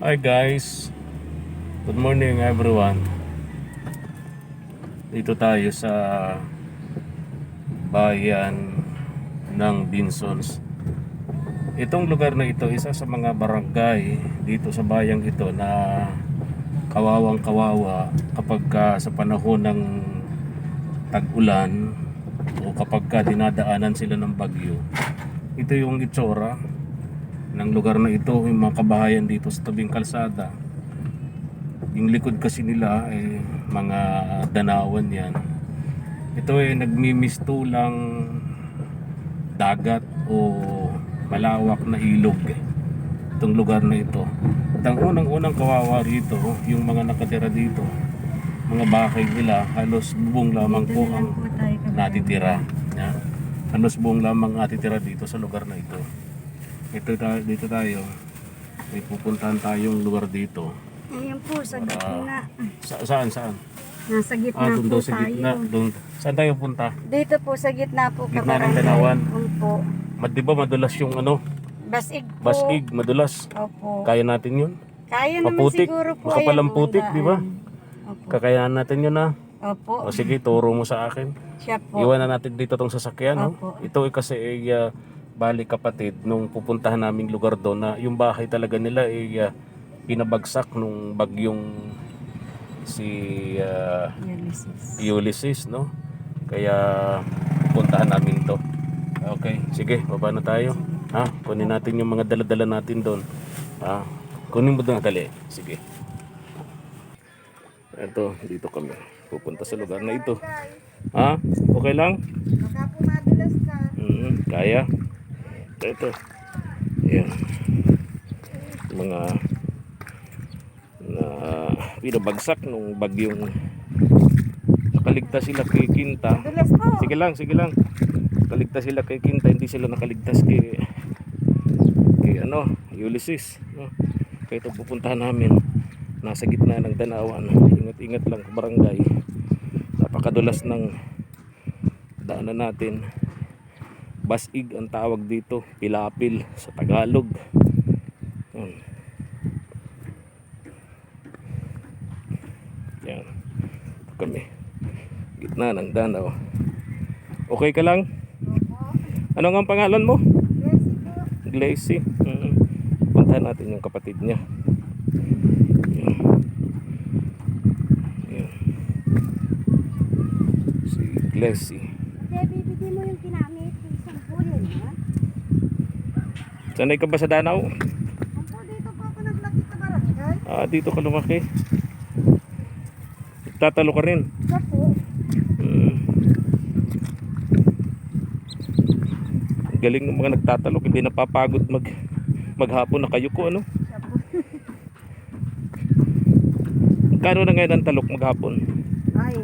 Hi guys. Good morning everyone. Dito tayo sa bayan ng Binsons. Itong lugar na ito, isa sa mga barangay dito sa bayang ito na kawawang kawawa kapag ka sa panahon ng tag-ulan o kapag ka dinadaanan sila ng bagyo. Ito yung itsura ng lugar na ito, yung mga kabahayan dito sa tabing kalsada. Yung likod kasi nila ay mga danawan yan. Ito ay nagmimistulang dagat o malawak na ilog eh. Itong lugar na ito. At ang unang-unang kawawa rito, yung mga nakatira dito, mga bahay nila, halos bubong lamang po ang natitira. Yan. Halos buong lamang natitira dito sa lugar na ito. Ito tayo, dito tayo. May pupuntahan tayong lugar dito. Ayun po, sa Para- gitna. Sa, saan, saan? Nasa gitna Ah, doon po daw sa tayo. gitna. Doon. Saan tayo punta? Dito po sa gitna po. Gitna ng. Dalawan. Opo. Mad, di ba yung ano? Basig po. Basig, madulas. Opo. Kaya natin yun. Kaya naman Maputik. siguro po. Makapalang po, putik, di ba? Opo. Kakayanan natin yun na. Opo. O sige, turo mo sa akin. Siya po. Iwanan natin dito tong sasakyan. No? Opo. Ito ay kasi ay ah, bali kapatid nung pupuntahan naming lugar doon na yung bahay talaga nila ay ah, pinabagsak nung bagyong si ah, Ulysses. Ulysses, no? Kaya puntahan namin to. Okay, sige, baba na tayo. Ha? Kunin natin yung mga dala-dala natin doon. Ha? Kunin mo doon, dali. Sige. Ito, dito kami. Pupunta sa lugar na ito. Ha? Okay lang? Baka po madulas ka. Mm, kaya. Ito, ito. Ayan. Mga na pinabagsak nung bagyong nakaligtas sila kay Kinta. Sige lang, sige lang. Nakaligtas sila kay Kinta, hindi sila nakaligtas kay kay ano, Ulysses. No? Kaya ito pupuntahan namin. Nasa gitna ng Danawan. Ingat-ingat lang barangay. Napakadulas ng daanan natin. Basig ang tawag dito. Pilapil sa Tagalog. Yan. Yan. Ito kami. Gitna ng Danaw. Okay ka lang? Ano nga ang pangalan mo? Glacy. Mm. Puntahan natin yung kapatid niya. Yan. Yan. Si Glacy. Bigyan mo yung ginamit. Sanay ka ba sa Danau? Dito po ako naglapit sa barangay. Ah, dito ka lumaki. Tatalo ka rin. Siya po. Mm. Galing ng mga nagtatalok, hindi napapagod mag maghapon na kayo ko ano. Kano na ngayon ang talok maghapon? Ay,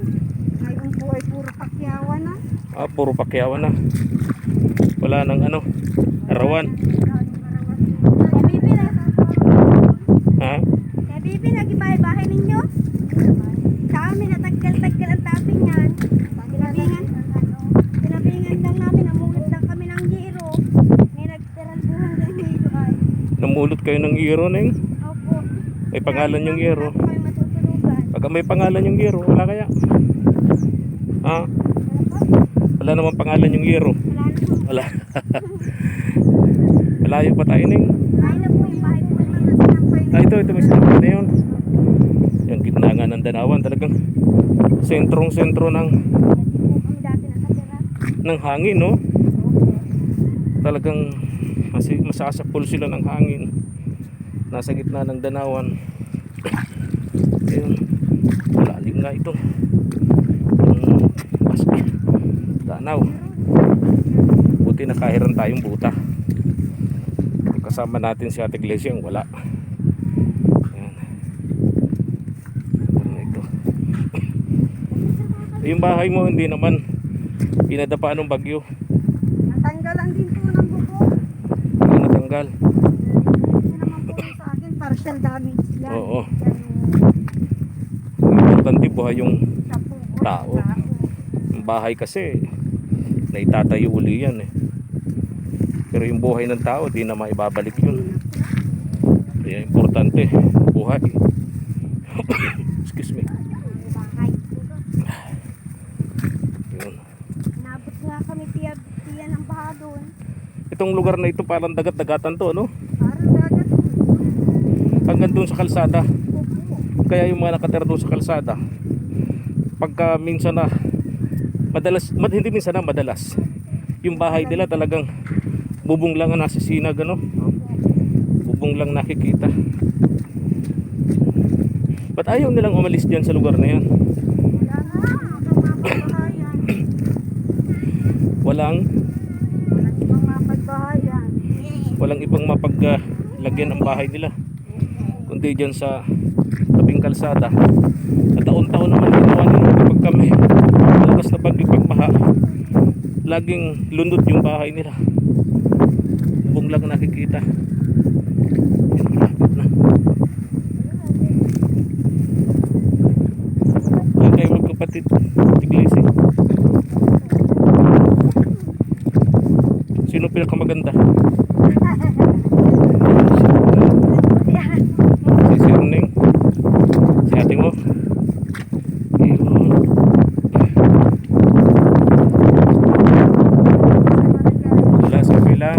ngayon po ay puro pakyawan na. Ah, puro pakyawan na. Wala nang ano, arawan. Ha? Kaya bibi, nagibahay-bahay ninyo? Sa amin, nataggal-taggal ang taping yan. Tinabingan, tinabingan lang namin, namulot lang kami ng giro. May nagtirang buhang ganito ay. Namulot kayo ng iro neng. Opo. May pangalan yung iro. Wala po kayo matutulugan. Pagka may pangalan yung iro, wala kaya? Ha? Wala naman pangalan yung iro. Wala na po. Wala. Malayo pa tayo neng. Lain na po yung bahay po ng mga sinampay na. Ah, ito, ito may sinabi na yun. Yung gitna nga ng Danawan, talagang sentrong-sentro ng, ng hangin, no? Talagang masi, masasapul sila ng hangin. Nasa gitna ng Danawan. Ayun, malalim nga ito. Ang basket. Danaw. Buti nakahiran tayong buta. Kasama natin si Ate Iglesia, ang wala. Ano ito? Yung bahay mo hindi naman pinadapa ng bagyo. Natanggal lang din po ng buko. Hindi natanggal. Hindi naman po sa akin, partial damage lang. Oo. Ang Importante buhay yung Tao. yung bahay kasi naitatayo uli yan eh. Pero yung buhay ng tao, di na maibabalik yun. Kaya importante, buhay. Excuse me. Yun. Nabot nga kami tiya, tiya ng baha doon. Itong lugar na ito parang dagat-dagatan to, no? Parang dagat. Hanggang doon sa kalsada. Kaya yung mga nakatira doon sa kalsada, pagka minsan na, madalas, mad, hindi minsan na, madalas, yung bahay nila talagang bubong lang ang nasisinag, ano? Bubong lang nakikita. Ba't ayaw nilang umalis dyan sa lugar na yan? Na. Walang, Walang ibang mapaglagyan ang bahay nila. Kundi dyan sa tabing kalsada. At taon-taon naman ginawa nila kapag kami malakas na bagyo pagbaha. Laging lundot yung bahay nila. Lang nakikita. Yan, malapit na. Yan kayo magkapatid. Tiglisi. Sino pinakamaganda? Si Sir Ning. Si ate mo. Ayun. Wala sa pila.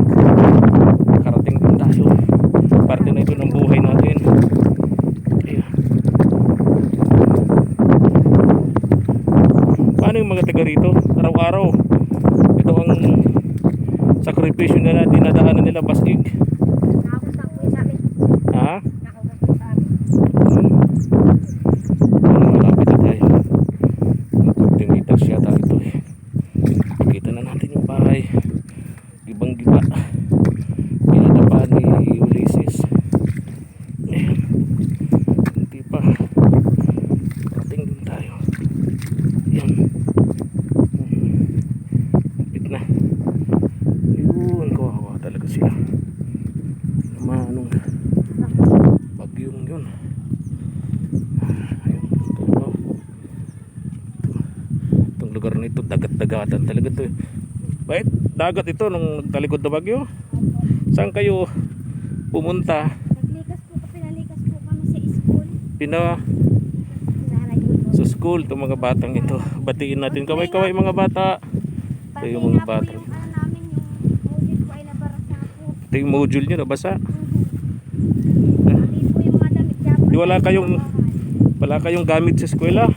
Nakarating din tayo. Parte na ito ng buhay natin. Ayun. Paano yung mga taga rito? Araw-araw. Ito ang sakripisyo nila, dinadaanan nila basig. Nakakusap po sa amin. Ha? Nakakusap po sa amin. Ano, malapit na tayo. Napagtimitas yata ito eh. Kita na natin yung bahay. Ibang giba. Pinadapa ni Ulysses. Ayan. Hindi pa. Parating din tayo. Yan. Kapit na. Yun. Kawawa talaga sila. Naman anong bagyong yun. Ayun, ito, ito. Itong lugar na ito, dagat-dagatan talaga ito. eh. Bakit? Dagat ito nung nagtalikod na bagyo? Saan kayo pumunta? Naglikas po, pinalikas po kami sa school. Pina sa school itong mga batang ito. Batiin natin kaway-kaway mga bata. Ito yung mga bata. ano. Ito yung module nyo, nabasa. Hindi po yung madamit. Kaya po Di wala kayong wala kayong gamit sa eskwela?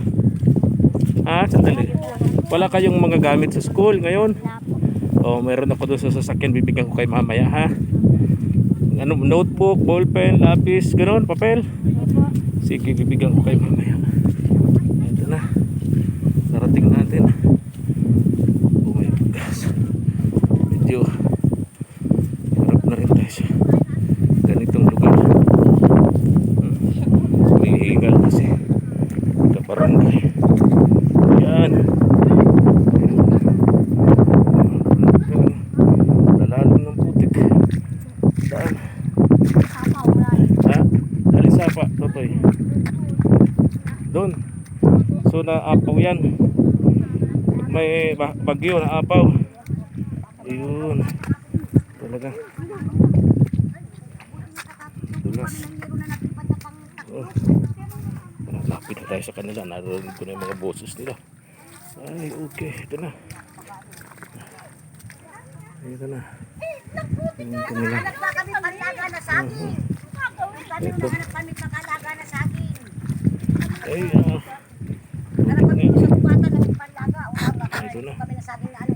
Ha? Sandali. Wala kayong mga gamit sa school ngayon? Oh, meron ako doon sa sasakyan bibigyan ko kay mamaya ha. Ano, notebook, ballpen, lapis, ganoon, papel. Sige, bibigyan ko kay mamaya. Ito na. Narating natin. Oh my gosh. Medyo harap na rin tayo sa ganitong lugar. Hmm. May hingal kasi. Kabarangay. Yan. Lalalim ng putik. Saan? Tama, wala eh. Ha? Alin sapa, Totoy? Doon. So naapaw yan. May ba- bagyo na apaw. Ayun. Talaga. Dulas. Oh. Lapit na tayo sa kanila. Narinig ko na yung mga boses nila. Ay, okay. Ito na. Ito na. Ayun kanila. Na Ito. na. Ay, ah. Hanap kami sa bubatan ng panlaga. O haba Ito na. kami na saging na ano.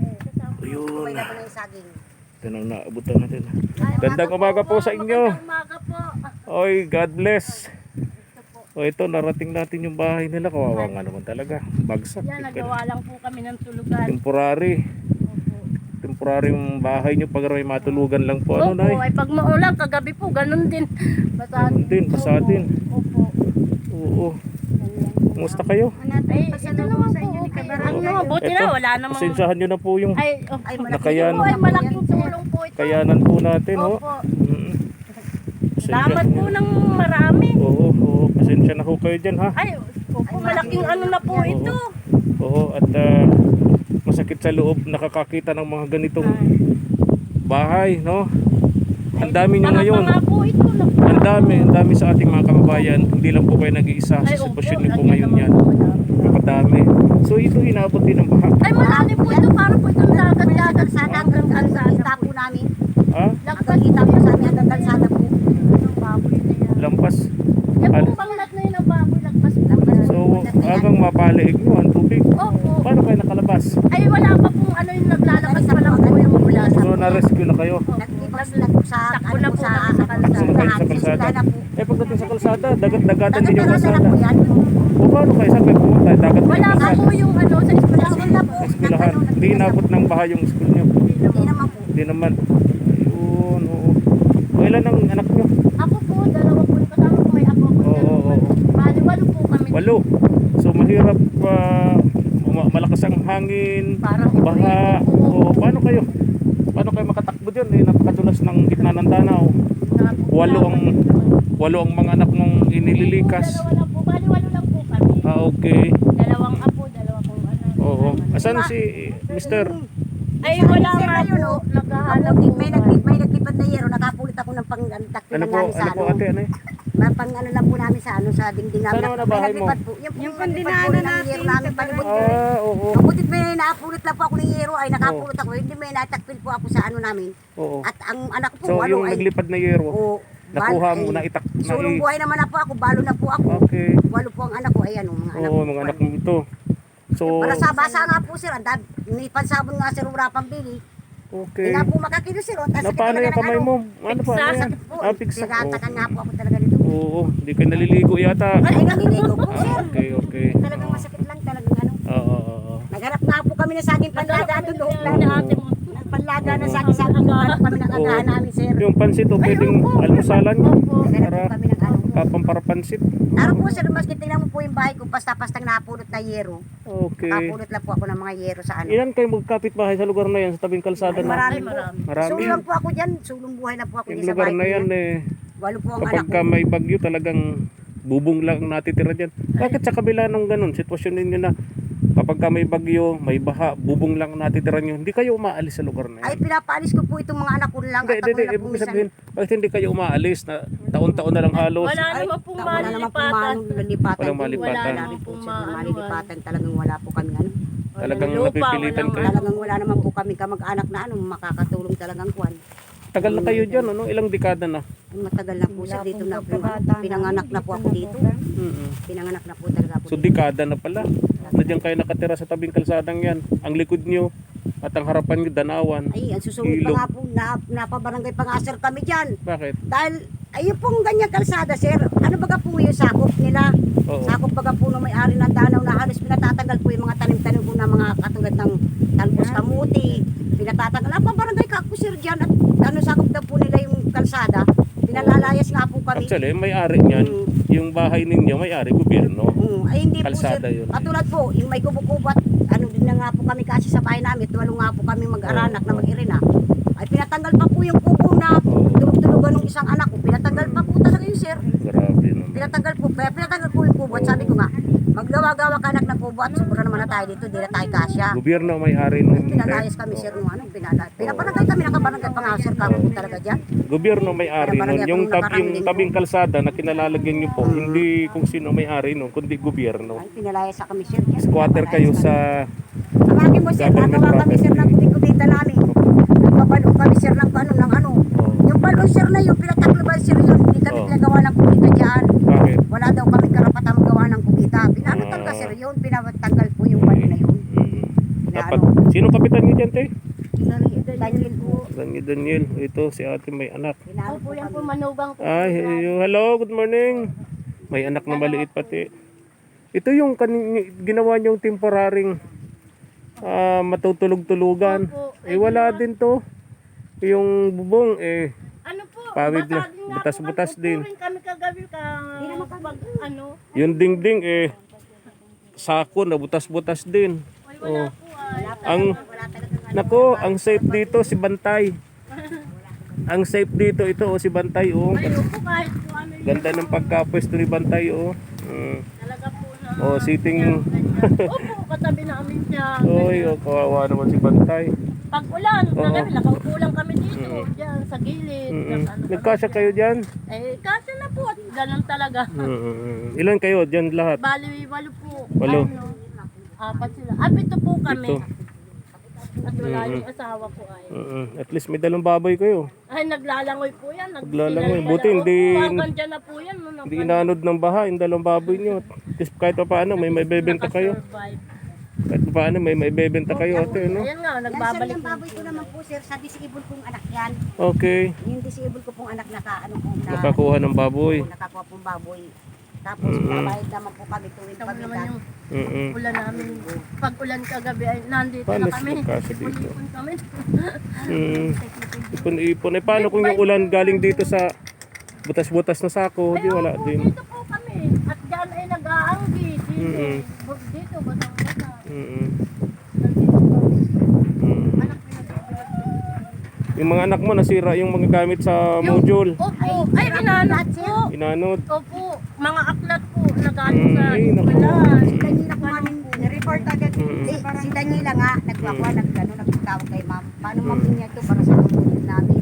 Ayun. May laban na yung saging. Ito na naabutan natin. Gandang umaga po sa inyo. Umaga po. Oy, God bless. O ito, narating natin yung bahay nila. Kawawa nga naman talaga. Bagsak. Yan, nagawa lang po kami ng tulugan. Temporary. Opo. Temporary yung bahay nyo pag may matulugan lang po. Ano, Opo, Nay? ay pag maulan, kagabi po, ganun din. Basa Ganun din, basa din. Opo. Oo. Kumusta kayo? Ay, ito naman po. Ano naman, buti na, wala namang... Pasensyahan nyo na po yung Ay, oh, Ay, ay, nakayan. ay, malaking tulong po ito. kayanan po natin. Oh. Opo. Mm. Pasensya- Salamat po ng marami. Oo, oo. Pasensya na ho kayo dyan ha. Ay, opo, malaking ano na po ito. Oo, at ah, masakit sa loob nakakakita ng mga ganitong Ay, bahay, no? Ang dami nyo ngayon. pa nga po ito. Ang dami, ang dami sa ating mga kababayan. Hindi lang po kayo nag-iisa sa sitwasyon niyo po ngayon yan. Napakadami. So ito inabot din ng baha. Ay, malalim po ito. Para po itong dagat-dagat sa Hanggang kalsada po namin. Ha? Hanggang kita po sa amin hanggang kalsada po. Ang baboy na yan. Lampas. Eh, Al- kung panglat na yun ang baboy, lagpas po. So hanggang mapaliig nyo ang tubig. Opo. Paano kayo nakalabas? Ay, wala pa pong ano yung naglalakas pa lang po yung mula sa... So na-rescue na kayo. Nagtibas lang po sa Takbo ano na po po sa kami sa kalsada. Sino kayo sa kalsada? Sisila na po. Eh pagdating sa kalsada, dagat-dagatan din yung na kalsada. O paano kayo? Saan kayo pumunta? Dagat din Wala pa kalsada. po yung ano sa eskwela. Wala po. Eskwelahan. Hindi inabot ng baha yung school nyo. Hindi naman po. Hindi naman. Ayun, oo. O, ilan ang anak nyo? Ako po, dalawa po kasama ko. May ako po. Oo, oo, oo. Bali, walo po kami. Walo. So mahirap ah, ma- malakas ang hangin, Parang baha. O paano kayo? Paano kayo makatakbo dyan? Eh, napakadulas ng gitna ng danaw. Walo ang walo ang mga anak mong inililikas. Dalawa lang po. Bali, walo lang po kami. Ah, okay. Dalawang apo, dalawa pong anak. Oo. Asan si Mr. Ay, wala nga po. oh. Naghahanap po. may nagtip, may nagtipad na yero, nakapulit ako ng pang ano, Ano po, ano po ano. ate, ano eh? May pang ano lang po namin sa ano sa dingding namin. Saan mo? naglipad po. Yung, yung pandinaanan natin, namin palibot. Ah, oo. Mabutit may naapulit lang po ako ng yero ay nakapulot ako. Hindi may natakpil po ako sa ano namin. Oo. At ang anak ko po, So yung ay... naglipad na yero, Oo, nakuha mo, naitak, na Sulong buhay naman na po ako, balo na po ako. Okay. Walo po ang anak ko, ayan o, mga anak Oo, mga anak mo ito. So, Para sa basa nga po sir, ang dab, nipansabon nga sir, wala pang bili. okay. Hindi na po makakilo sir. o, tas Na paano yung ng kamay ano. mo? Ano pa? Ano yan? Sakit po. Ah, pigsa. Nga po ako talaga dito. Oo, hindi ka naliligo yata. Ay, naliligo po Ah, sir. okay, okay. Talagang masakit lang, talagang ano. Oo, oo, oo. Nagharap nga po kami na saging panlaga doon. doon lang. na ate mo. Panlaga na saging saging. Nagharap kami ng agahan namin sir. Yung pansit, o pwedeng almusalan nyo. Para po kami ng ano. kapampara pansit. Ano po sir, mas tingnan mo po yung bahay ko, pasta-pastang napulot na yero. Okay. Napulot lang po ako ng mga yero sa ano. Ilan kayo magkapit bahay sa lugar na yan, sa tabing kalsada Ay, na? marami po. marami. Marami. Sulong po ako dyan. Sulong buhay na po ako Yung dyan sa lugar bahay na ko yan yan. eh, Walo po ang kapag anak ka ko. may bagyo talagang bubong lang ang natitira dyan. Bakit sa kabila ng ganun, sitwasyon ninyo na kapag ka may bagyo, may baha, bubong lang ang natitira nyo, hindi kayo umaalis sa lugar na Ay, yan? pinapaalis ko po itong mga anak ko lang. Hindi, at hindi, hindi. Ibig sabihin, bakit hindi kayo umaalis na taon-taon na lang halos? Wala Ay, naman pong wala naman po malilipatan. manong malipatan. Walang malipatan. Wala namin po malilipatan. Talagang wala po kami ano. Talagang napipilitan kayo. Talagang wala naman po kami kamag-anak na ano, makakatulong talagang kwan. Tagal na kayo dyan, ano? Ilang dekada na? Matagal na po sir dito na po. Pinanganak na po ako dito. Mm-mm. Pinanganak na po talaga ako So dito. dekada na pala. Na diyan kayo nakatira sa tabing kalsadang yan. Ang likod nyo at ang harapan nyo danawan. Ay, ang susunod Ilog. pa nga po, na, napabarangay pa nga sir kami dyan. Bakit? Dahil, ayun pong ganyang kalsada sir, ano baga po yung sakop nila? Oo. Sakop baga po ng may-ari ng danaw na halos pinatatanggal po yung mga tanim-tanim po na mga katulad ng talbos kamuti. Pinatatanggal. Napabarangay ka po sir dyan at ano sakop daw po nila yung kalsada. Pinalalayas nga po kami. Actually, may-ari niyan. Mm. Yung bahay ninyo, may-ari gobyerno. Mm, ay hindi Kalsada po sir. yun. Katulad po, yung may kubo-kubat, ano din na nga po kami kasi sa bahay namin, tuwalo nga po kami mag-aranak na mag-irina. Ay pinatanggal pa po yung kubo na tulog-tulugan ng isang anak ko. Pinatanggal pa po talaga yun sir. Grabe naman. Pinatanggal po, kaya pinatanggal po yung kubo at sabi ko nga, maggawa-gawa ka anak ng kubo at sobra naman na tayo dito, di na tayo kasya. Gobyerno may-ari nung Pinalayas kami sir nung ano, pinala. Pinabarangay kami, nakabarangay pa nga sir kami po talaga dyan. Gobyerno may-ari nun. Yung, tab yung tabing kalsada na kinalalagyan nyo po, hindi kung sino may-ari nun, kundi gobyerno. Ay, pinalayas sa kami sir. dyan. Squatter kayo sa... Ang akin mo sir, nagawa kami sir ng property. kubit-kubita namin. Nagpapalo kami sir ng ano, ng ano. Oh, Yung balon sir na yun, pinatakloban sir yun. Hindi kami Oo. pinagawa ng kubita dyan. bakit? Wala daw kami karapatan magawa ng kubita. Pinano Ah. talaga sir yun, pinatanggal po yung balon na yun. Mm. Dapat, Ano? sino kapitan nyo dyan, te? Daniel po. Daniel Daniel. Ito, si ate may anak. Opo, yan po po. Ay, hello, good morning. May anak na maliit pati. Ito yung ginawa niyong temporaring ah, matutulog-tulugan. Eh wala din to. Yung bubong eh Ano po? Pawid na. Butas-butas kami. din. Kami kagabi ka. Pag ano. yung dingding eh sako na butas-butas din. Ay, wala Oh. po ay. Ang ano. Nako, ang safe dito si Bantay. Ang safe dito ito oh, si Bantay oh. Ano. Ganda ng pagkapwesto ni Bantay oh. Mm. Talaga po na. Oh, sitting Opo, katabi namin siya. Oy, oh, kawawa naman si Bantay. Pag ulan, Oo. kagabi, nakaupo lang kami dito. po, dyan, sa gilid. Mm-mm. Nag- ano Nagkasya kami kayo dyan? Eh, kasya na po. Ganun talaga. Mm-mm. Ilan kayo dyan lahat? Bali, walo po. Walo. Ano, apat sila. Ah, pito po kami. Ito. At wala yung asawa ko ay. Mm-mm. At least may dalawang baboy kayo. Ay, naglalangoy po yan. Nag- Naglalangoy. pinalpala- Buti hindi- dyan na po yan. No, Hindi inanod ng baha yung dalawang baboy nyo. At least kahit pa paano may may bebenta kayo. Nakasurvive. Kahit pa paano may may bebenta kayo ate, no? Ayan nga, Yan sir, nagbabalik yung baboy ko naman po sir, sa disabled kong anak yan. Okay. Yung disabled ko pong anak naka ano po na Nakakuha ng baboy. nakakuha pong baboy. Tapos babayad naman po kami tuwing Ito naman pamitan. yung Mm-mm. ulan namin. Pag ulan kagabi ay nandito Paano na kami. magkasa dito? Ipon-ipon kami. Mm. Ipon-ipon. Eh paano kung yung ulan galing dito sa butas-butas na sako? Di wala po, din. Dito po kami. At dyan ay nag-aanggi. Dito. Mm-mm. Dito, basang-basa. Mm-mm. Nandito kami. Mm. Anak pinag Yung mga anak mo nasira yung mga gamit sa module. Opo. Ay, inanot po. Inanod. Opo. Mga aklat po. Nagano Mm, sa ay, naku. eskwelahan. Si Daniela po namin, report agad. Mm. Eh, si Daniela nga, nagwawa, nag, ano, nagtawag kay ma'am. Paano ma'am niya ito para sa pamulog namin?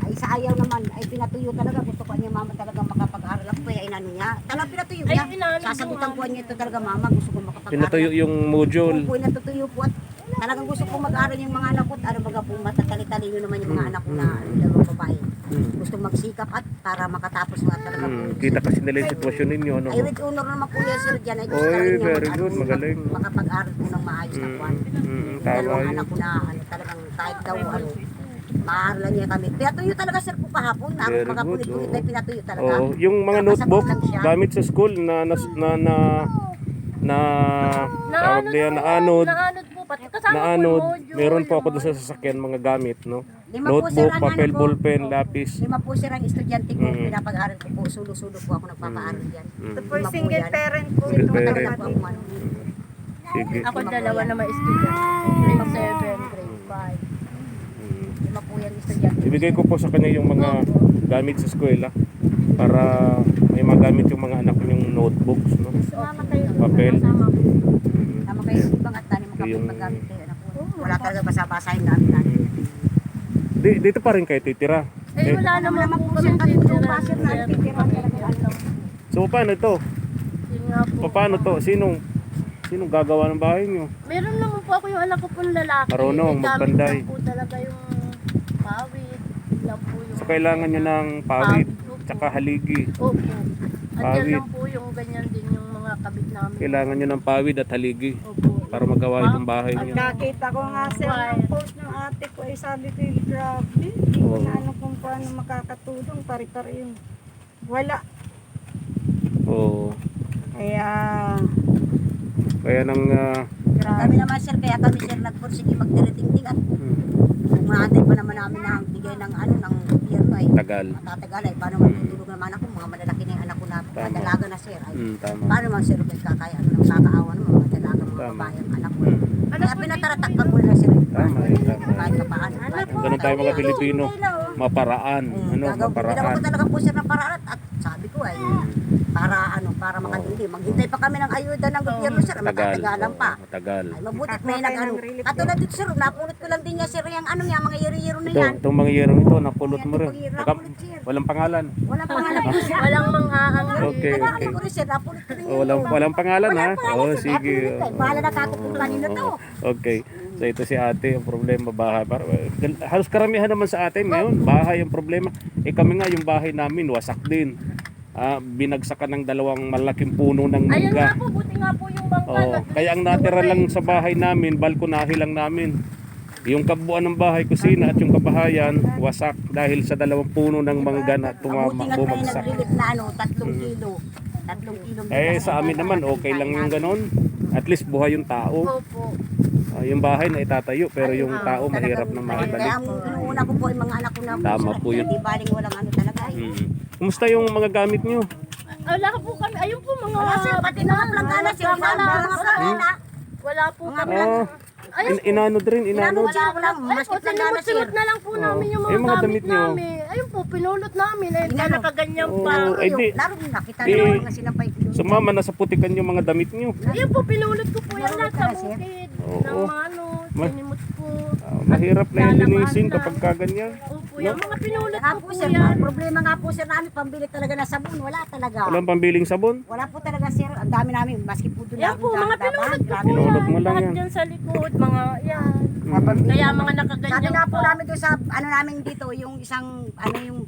Ay sa ayaw naman, ay pinatuyo talaga. Gusto ko niya mama talaga makapag-aral ako. Kaya inano niya. Talagang pinatuyo Ay, niya. inano po, Sasagutan ko ma'am. niya ito talaga mama. Gusto ko makapag-aral. Pinatuyo yung module. Opo, natutuyo po. At talagang gusto ko mag-aral yung mga anak ko. At ano baga po, matatali-talino naman yung mga anak ko na dalawang babae. Mm. Gusto magsikap at para makatapos nga talaga po. Mm. Kita kasi nila yung sitwasyon ninyo. Ano? Ay, with honor naman po yan, sir, dyan. Ay, gusto Oy, talaga niya very mag- good, ano, magaling. Makapag-aral po ng maayos na kwan. Mm, tama Dalawang yun. anak ko na, ano, talagang kahit daw, ano, maaralan niya kami. Pinatuyo talaga, sir, po kahapon. Na, Very mga good, punit-punit oo. ay pinatuyo talaga. Oh, yung mga Napasagot notebook lang siya. gamit sa school na na na na, na tawag Naanod diyan po. na anod, Naanod po. Pati kasama na po yung anod. module. Meron po ako doon sa sasakyan mga gamit, no? Lima po, sir, Notebook, ang papel, ano ko. ballpen, lapis. Lima po, sir, ang estudyante ko. Mm. Pinapag-aral ko po. Sulo-sulo po ako nagpapaaral yan. Mm. For single parent po. Single ito. parent. Po ako, ano. Sige. Ako dalawa na may student. Grade 7, grade 5. Mm. Lima po yan estudyante. Ibigay ko po sa kanya yung mga gamit sa eskwela para may magamit yung mga anak yung notebooks, no? Sumama kayo. Papel. Tama kayo sa ibang at tani Yung- makapagpagamit kayo. Anak ko. Wala talaga basa-basahin namin natin. Di, dito pa rin kayo titira. Eh, Eh, wala naman po kami titira. namin. Ano. so paano to? Yun nga po. Paano to? Sinong sinong gagawa ng bahay niyo? Meron naman po ako yung anak ko pong lalaki. Marunong, Eh, gamit magpanday. lang po talaga yung pawid. Lang po yung... So kailangan nyo ng pawid, tsaka haligi. Opo. At yan Pawid. lang po yung ganyan din yung mga kabit namin. Kailangan nyo ng pawid at haligi Opo. Para magawa itong bahay nyo. Nakita ko nga sir ng post ng ate ko ay sabi ko "Eh, grabe. Hindi ko na ano kung paano makakatulong. Pari-pari yung wala. Oo. Kaya Kaya nang ah, Kami naman sir, kaya kami sir nagpursige magdiriting-ting at hmm, umaantay pa naman namin na ang bigay ng ano ng gobyerno ay tagal. matatagal ay paano matutulog naman ako mga malalaki na yung anak ko na Tama. madalaga na sir ay Hmm, tama. paano man sir kay kakaya ano ng kakaawa mga Tama. babae ang anak ko Hmm. kaya pinataratakpan ko na sir Tama, eh, tama. kahit pa Ganun tayo mga Pilipino. Maparaan. Mm, Ano, gagaw- Ginawa maparaan. ko talaga po sir ng paraan at sabi ko ay para ano para makatindi maghintay pa kami ng ayuda ng gobyerno sir Tagal. matatagalan pa Oo, Matagal. ay mabuti Ako may nag ano katulad dito sir napulot ko lang din niya sir yung ano niya mga yero-yero na Ito, yan itong mga yerong ito, napulot mo rin. Napulot, Naka- sir. walang pangalan. Walang pangalan po siya. Walang mga ang Okay, okay. ko rin sir, napulot ko rin Oh, walang, walang pangalan ha? Walang pangalan, Oh, sir. sige. Napulot ko eh. Bahala na kakapulot kanina to. Okay. So ito si ate, ang problema bahay. Para, halos karamihan naman sa atin ngayon, bahay ang problema. Eh kami nga, yung bahay namin, wasak din. Ah, binagsakan ng dalawang malaking puno ng Ayan nga mangga. po, buti nga po yung bangka. Oh, kaya ang natira lang sa bahay namin, balkonahe lang namin. Yung kabuuan ng bahay, kusina at yung kabahayan, wasak dahil sa dalawang puno ng mangga na tumama, nga bumagsak. nag-relief na ano, tatlong kilo. Tatlong kilo. Eh sa amin naman, okay lang yung ganon. At least buhay yung tao. Opo. Ah, yung bahay na itatayo, pero yung tao mahirap na Kaya maibalik. ang inuuna ko po yung mga anak ko na Tama po yun. Hindi baling walang ano talaga. eh. Kumusta yung mga gamit nyo? Ah, Wala po kami. Ayun po mga... Wala sir, pati mga planggana sir. Wala Wala, mga planggana. wala po kami. Oh, Ayun in- inanod rin, inanod. Wala wala. Ayun po, na lang po namin yung Eh, mga, mga gamit, damit nyo. namin. Ayun po, pinulot namin. Ayun, Tingnan mo. nakaganyan Oh, pa. ay di. Laro na, kita Eh, naman nga sinampay ko. Sumama na sa putikan yung mga damit nyo. Ayun po, pinulot ko po yan lahat sa na, bukid. Oo. Ng mga ano, Ah, mahirap na yung linisin kapag kaganyan. Opo, yung mga pinulot ko po sir, yan. problema nga po sir namin, pambili talaga na sabon, wala talaga. Walang pambiling sabon. Wala po talaga sir, ang dami namin, maski po doon Yan po, mga pinulot ko po Pinulot yan. mo lang Lahat yan. dyan sa likod, mga yan. Mm. Kaya mga Sabi nakaganyan nga po po. namin doon sa, ano namin dito, yung isang, ano yung,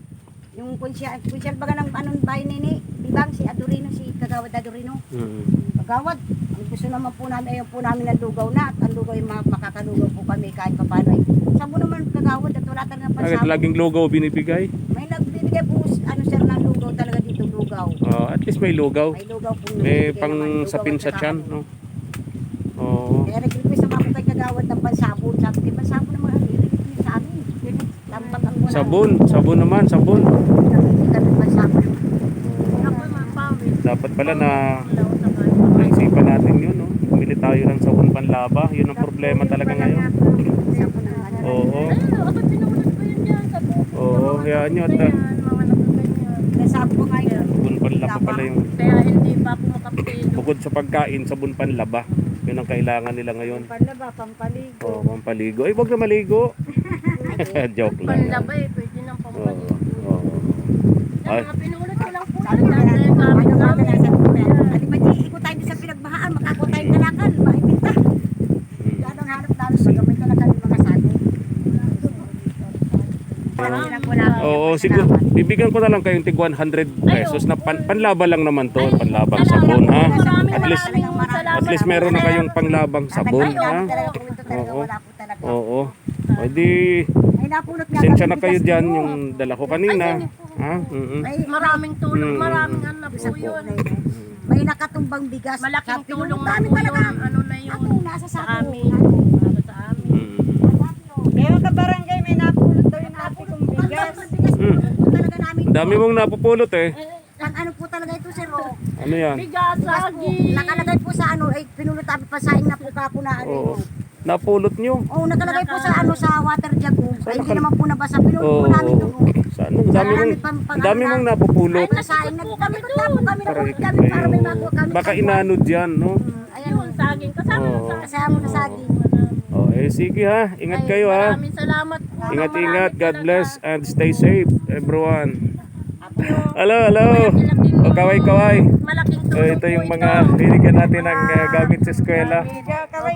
yung kunsyal, kunsyal baga ng anong bahay nini, di ba, si Adorino, si Kagawad Adorino. Mm. Kagawad, ang gusto naman po namin, ayaw po namin ng lugaw na, at ang lugaw yung mga makakalugaw po kami kahit pa paano. Eh. Sabo naman kagawad at wala talaga Bakit pansabon. laging logo binibigay? May nagbibigay po, ano sir, ng lugaw talaga dito, lugaw. Ah, at least may lugaw. May lugaw po. May pang naman, lugaw sapin sa tiyan, ano. no? Oo. Kaya nag-request naman ako kay kagawad ng pansabon. Sabi ko, pansabon naman ang niyo sa amin. Lampat ang muna. Sabon, sabon naman, sabon. Dapat pala na Naisipan natin yun, no? Bumili tayo ng sabon panlaba. Yun ang problema talaga ngayon. Oo. Oo, hayaan nyo. At, yun. sabon panlaba pala yung Kaya hindi pa ako makapilo. bukod sa pagkain, sabon panlaba. Yun ang kailangan nila ngayon. Panlaba, pampaligo. Oo, pampaligo. Ay, wag na maligo. Joke lang. Panlaba eh, pwede nang pampaligo. Oo. Ay. Mga pinulot ko lang po Sabi yan. ko Dahil na, gamit ano namin. namin, sabi ko na, Adi ba, di, ikot tayo sa pinagbahaan, makakuha tayong kalakan, maibita. Mm. Yan ang hanap namin, pag may kalakan yung mga. Parang Oo. siguro bibigyan ko na lang kayong tig 100 pesos na pan, panlaba lang naman to, panlabang sabon ha. At least at least meron na kayong panglabang sabon ha. Oo. Oo. O di Ay, napulot nga Sensya na kayo bigas dyan yung dala ko kanina. Ha? Mm-mm. May, Maraming tulong, Mm. maraming ano po yun. may nakatumbang bigas. Malaking Sabi ko, tulong na dami po talaga. yun. Ano na yun. Ako, nasa Sa sako. amin. Para sa amin. Mm. Meron ka barangay, may napulot daw yung ate kong bigas. Mm. talaga namin. Ang dami mong napupulot eh. Pang ano po talaga ito, sir. oh. Ano yan? Bigas, sagi. Nakalagay po sa ano, ay pinulot namin pasaing na po kako na ano. Oo. Napulot nyo. Oo, nakalagay po sa ano sa water jug. oh. Ay, hindi naman po nabasa. Pinulot Oo. po namin doon. oh. Saan? Ang dami mong, dami mong napupulot. Pasaing na po kami doon. Kami na po ikot kami para may makuha kami. Baka inano dyan, no? Ayun. Yun, saging. Kasama ng saging. Kasama na saging. Oh, eh sige ha. Ingat Ay, kayo ha. Maraming salamat po. Ingat-ingat. Maraming God bless and stay safe everyone. Hello, hello. O kaway-kaway. Malaking So, tulong ito yung po mga binigyan natin ng uh, gamit sa eskwela.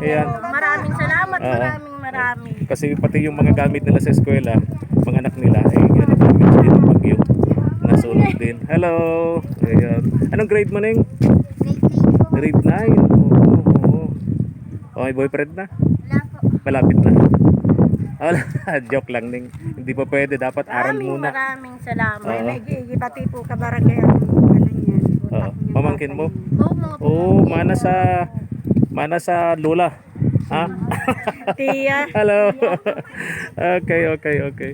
Ayan. Maraming salamat, Oo. maraming maraming. Kasi pati yung mga gamit nila sa eskwela, mga anak nila, ay ano, damage din ng bagyo. Nasunog din. Hello! Ayan. Anong grade mo, Neng? Grade 9? Oo, oo. Oh, may boyfriend na? Malapit na. Wala. Joke lang, Neng. Hindi pa pwede. Dapat aral Maraming muna. maraming salamat. Oo. May gigibati po ka barangay. Ano niya? Oo. Pamangkin mo? Oo, mga Oo, mana sa... Mana sa Lola. Ha? Tia. Hello. okay, okay, okay.